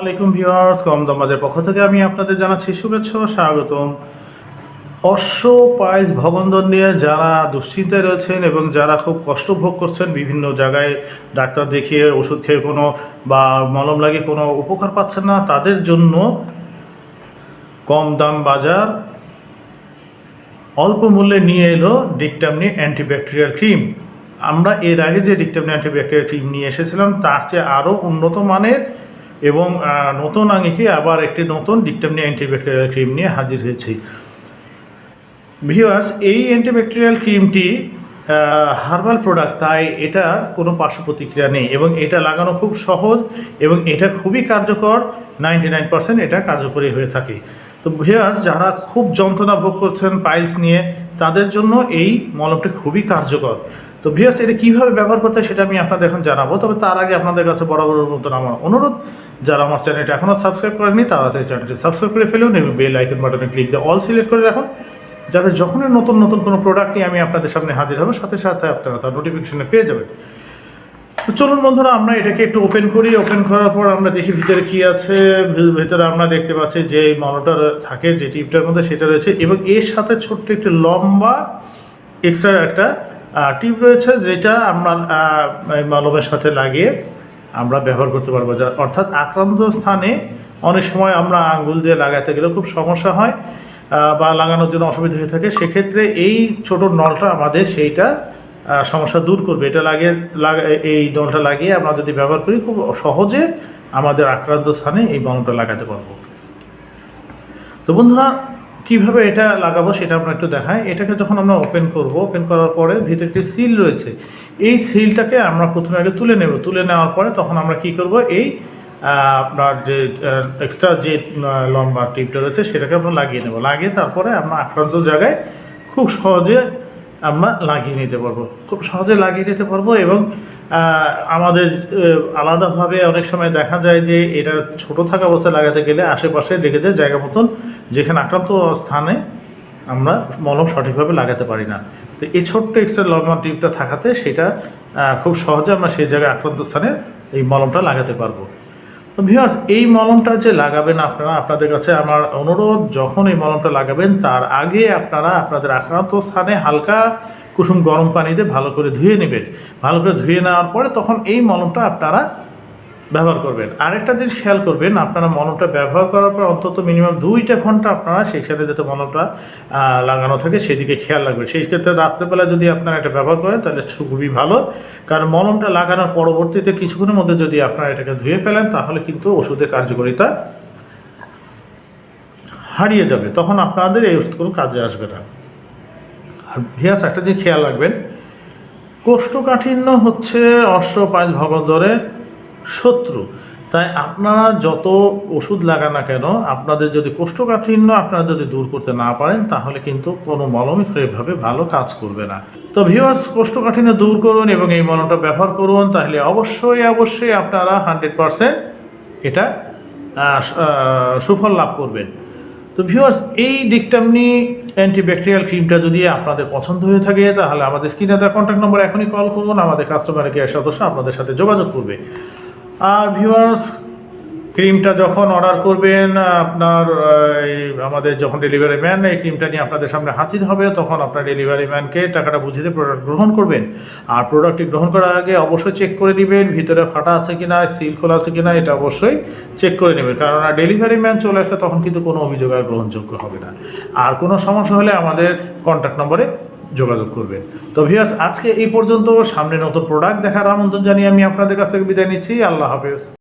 আলাইকুম ভিউয়ার্স কম দমাজের পক্ষ থেকে আমি আপনাদের জানাচ্ছি শুভেচ্ছা ও স্বাগতম। অশ্ব পায়েস ভগন্দর নিয়ে যারা দুশ্চিন্তায় রয়েছেন এবং যারা খুব কষ্ট ভোগ করছেন বিভিন্ন জায়গায়, ডাক্তার দেখিয়ে ওষুধ খেয়ে কোনো বা মলম লাগে কোনো উপকার পাচ্ছেন না, তাদের জন্য কম দাম বাজার অল্প মূল্যে নিয়ে এলো ডিকটামনি অ্যান্টিব্যাকটেরিয়াল ক্রিম। আমরা এর আগে যে ডিকটামনি অ্যান্টিব্যাকটেরিয়াল ক্রিম নিয়ে এসেছিলাম, তার চেয়ে আরও উন্নত মানের এবং নতুন আঙ্গিকে আবার একটি নতুন ডিকটামনি অ্যান্টিব্যাকটেরিয়াল ক্রিম নিয়ে হাজির হয়েছি। ভিউয়ার্স, এই অ্যান্টিব্যাকটেরিয়াল ক্রিমটি হার্বাল প্রোডাক্ট, তাই এটার কোনো পার্শ্ব প্রতিক্রিয়া নেই এবং এটা লাগানো খুব সহজ এবং এটা খুবই কার্যকর। নাইনটি নাইন পার্সেন্ট এটা কার্যকরী হয়ে থাকে। তো ভিউয়ার্স, যারা খুব যন্ত্রণা ভোগ করছেন পাইলস নিয়ে, তাদের জন্য এই মলমটি খুবই কার্যকর। তো ভিউয়ার্স এটা কীভাবে ব্যবহার করতে হয় সেটা আমি আপনাদের এখন জানাব। তবে তার আগে আপনাদের কাছে বরাবর মতন আমার অনুরোধ, যারা আমার চ্যানেলটা এখনও সাবস্ক্রাইব করেনি তাড়াতাড়ি চ্যানেলটি সাবস্ক্রাইব করে ফেলুন এবং বেল আইকন বাটনে ক্লিক দিয়ে অল সিলেক্ট করে রাখুন। যাতে যখনই নতুন নতুন কোনো প্রোডাক্ট নিয়ে আমি আপনাদের সামনে হাজির হব, সাথে সাথে আপনারা তার নোটিফিকেশনে পেয়ে যাবেন। তো চলুন বন্ধুরা, আমরা এটাকে একটু ওপেন করি। ওপেন করার পর আমরা দেখি ভিতরে কি আছে। ভিতরে আমরা দেখতে পাচ্ছি যে মনোটার থাকে, যে টিপটার মধ্যে সেটা রয়েছে এবং এর সাথে ছোট্ট একটি লম্বা এক্সট্রা একটা টিপ রয়েছে যেটা আমরা মলমের সাথে লাগিয়ে আমরা ব্যবহার করতে পারব। অর্থাৎ আক্রান্ত স্থানে অনেক সময় আমরা আঙ্গুল দিয়ে লাগাতে গেলে খুব সমস্যা হয় বা লাগানোর জন্য অসুবিধা হয়ে থাকে। সেক্ষেত্রে এই ছোট নলটা আমাদের সেইটা সমস্যা দূর করবে। এটা লাগিয়ে, লাগা, এই নলটা লাগিয়ে আমরা যদি ব্যবহার করি, খুব সহজে আমাদের আক্রান্ত স্থানে এই বনটা লাগাতে পারব। তো বন্ধুরা কীভাবে এটা লাগাবো সেটা আমরা একটু দেখাই। এটাকে যখন আমরা ওপেন করব ওপেন করার পরে ভিতরে একটি সিল রয়েছে। এই সিলটাকে আমরা প্রথমে আগে তুলে নেব। তুলে নেওয়ার পরে তখন আমরা কি করব? এই আপনার যে এক্সট্রা যে লম্বা টিপটা রয়েছে সেটাকে আমরা লাগিয়ে নেব। লাগিয়ে তারপরে আমরা আক্রান্ত জায়গায় খুব সহজে আমরা লাগিয়ে নিতে পারব। খুব সহজে লাগিয়ে নিতে পারব এবং আমাদের আলাদাভাবে অনেক সময় দেখা যায় যে এটা ছোট থাকা অবস্থায় লাগাতে গেলে আশেপাশে লেগে যায় জায়গা মতন যেখানে আক্রান্ত স্থানে আমরা মলম সঠিকভাবে লাগাতে পারি না। তো এই ছোট্ট এক্সট্রা লম্বা টিপটা থাকাতে সেটা খুব সহজে আমরা সেই জায়গায় আক্রান্ত স্থানে এই মলমটা লাগাতে পারব। তো ভিউয়ার্স এই মলমটা যে লাগাবেন আপনারা, আপনাদের কাছে আমার অনুরোধ, যখন এই মলমটা লাগাবেন, তার আগে আপনারা আপনাদের আক্রান্ত স্থানে হালকা কুসুম গরম পানিতে ভালো করে ধুয়ে নেবেন। ভালো করে ধুয়ে নেওয়ার পরে তখন এই মলমটা আপনারা ব্যবহার করবেন। আরেকটা জিনিস খেয়াল করবেন, আপনারা মলমটা ব্যবহার করার পর অন্তত মিনিমাম দুইটা ঘণ্টা আপনারা সেখানে যাতে মলমটা লাগানো থাকে সেদিকে খেয়াল রাখবেন। সেই ক্ষেত্রে রাত্রেবেলা যদি আপনারা এটা ব্যবহার করেন তাহলে খুবই ভালো। কারণ মলমটা লাগানোর পরবর্তীতে কিছুক্ষণের মধ্যে যদি আপনারা এটাকে ধুয়ে ফেলেন তাহলে কিন্তু ওষুধের কার্যকারিতা হারিয়ে যাবে। তখন আপনাদের এই ওষুধ কোনো কাজে আসবে না। আর ভিয়াস, একটা যে খেয়াল রাখবেন, কোষ্ঠকাঠিন্য হচ্ছে অশ্ব পাঁচ ভগদরের শত্রু। তাই আপনারা যত ওষুধ লাগান না কেন, আপনাদের যদি কোষ্ঠকাঠিন্য আপনারা যদি দূর করতে না পারেন, তাহলে কিন্তু কোনো মলমই এভাবে ভালো কাজ করবে না। তো ভিউয়ার্স, কোষ্ঠকাঠিন্য দূর করুন এবং এই মলমটা ব্যবহার করুন, তাহলে অবশ্যই অবশ্যই আপনারা হান্ড্রেড পারসেন্ট এটা সুফল লাভ করবেন। তো ভিউয়ার্স এই দিকটা আপনি অ্যান্টিব্যাকটেরিয়াল ক্রিমটা যদি আপনাদের পছন্দ হয়ে থাকে, তাহলে আমাদের স্ক্রিনে দেওয়া কন্ট্যাক্ট নম্বর এখনই কল করুন, আমাদের কাস্টমার কেয়ার সদস্য আপনাদের সাথে যোগাযোগ করবে। আর ভিউয়ার্স ক্রিমটা যখন অর্ডার করবেন, আপনার আমাদের যখন ডেলিভারি ম্যান, এই ক্রিমটা নিয়ে আপনাদের সামনে হাজির হবে, তখন আপনার ডেলিভারি ম্যানকে টাকাটা বুঝিয়ে দিয়ে প্রোডাক্ট গ্রহণ করবেন। আর প্রোডাক্টটি গ্রহণ করার আগে অবশ্যই চেক করে নেবেন, ভিতরে ফাটা আছে কিনা সিল খোলা আছে কিনা, এটা অবশ্যই চেক করে নেবেন। কারণ ডেলিভারি ম্যান চলে আসলে তখন কিন্তু কোনো অভিযোগ আর গ্রহণযোগ্য হবে না। আর কোনো সমস্যা হলে আমাদের কন্ট্যাক্ট নম্বরে যোগাযোগ করবেন। তো ভিউয়ার্স আজকে এই পর্যন্ত। সামনে নতুন প্রোডাক্ট দেখার আমন্ত্রণ জানিয়ে আমি আপনাদের কাছ থেকে বিদায় নিচ্ছি। আল্লাহ হাফেজ।